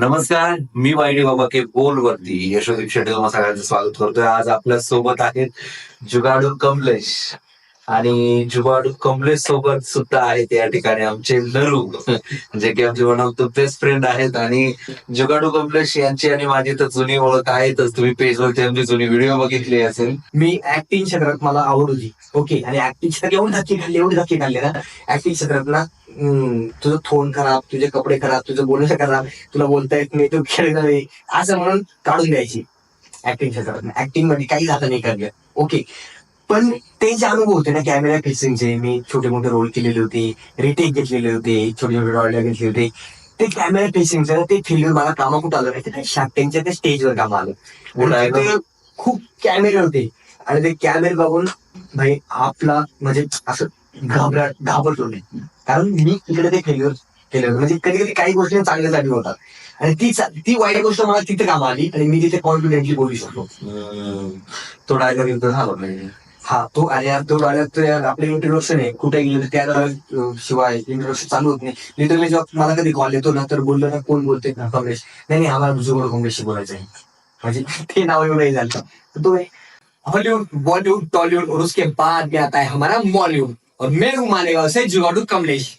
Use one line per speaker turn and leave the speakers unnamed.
नमस्कार मी वाईडी बाबा के बोल वरती यशोदीप शेट्टी तुम्हाला सगळ्यांचं स्वागत करतोय. आज आपल्यासोबत आहेत जुगाडू कमलेश. आणि जुगाडू कमलेश सोबत सुद्धा आहेत या ठिकाणी आमचे नरू जे की आमचे one of the best friend आहेत. आणि जुगाडू कमलेश यांची आणि माझी तर जुनी ओळख आहेतच. तुम्ही पेजवरती आमची जुनी व्हिडिओ बघितली असेल.
मी ऍक्टिंग क्षेत्रात मला आवडली ओके आणि ऍक्टिंग क्षेत्रात एवढी धक्के खाल्ली एवढी धक्के खाल्ले ना. ऍक्टिंग क्षेत्रात ना तुझं थोन खराब तुझे कपडे खराब तुझं बोलणं खराब तुला बोलता येत नाही तू खेळ नाही. असं म्हणून काढून द्यायची. ऍक्टिंग क्षेत्रात ऍक्टिंगमध्ये काही झालं नाही करलं ओके पण ते जे अनुभव होते ना कॅमेरा फेसिंगचे मी छोटे मोठे रोल केलेले होते रिटेक घेतलेले होते छोटे छोटे रॉयल घेतले होते. ते कॅमेरा फेसिंगचं ते फेल्युअर मला कामा कुठं आलं नाही शार्टॅंकच्या ते स्टेजवर काम आलं. खूप कॅमेरे होते. आणि ते कॅमेरे बघून भाई आपला म्हणजे असं घाबरट घाबरतो नाही कारण मी इकडे ते फेल्युअर केलं. म्हणजे कधी कधी काही गोष्टी चांगल्यासाठी होतात. आणि ती ती वाईट गोष्ट मला तिथे काम आली आणि मी तिथे कॉन्फिडेंटली बोलू शकतो.
तो डायलॉग युद्ध झाला नाही
हा तो आणि तो डायलॉग आपलं इंट्रोडक्शन आहे. कुठे गेलं त्या शिवाय इंट्रोडक्शन चालू होत नाही. लिटरली जेव्हा मला कधी कॉल येतो ना तर बोललो ना कोण बोलते ना कमलेश. नाही नाही आम्हाला जुगोड कमलेशशी बोलायचं आहे. म्हणजे ते नाव एवढं झालं. तो हॉलीवुड बॉलीवुड टॉलीवुड और उसके बाद में आता है हमारा मॉलीवुड और मैं हूं मालेगांव से जुगाड़ू कमलेश।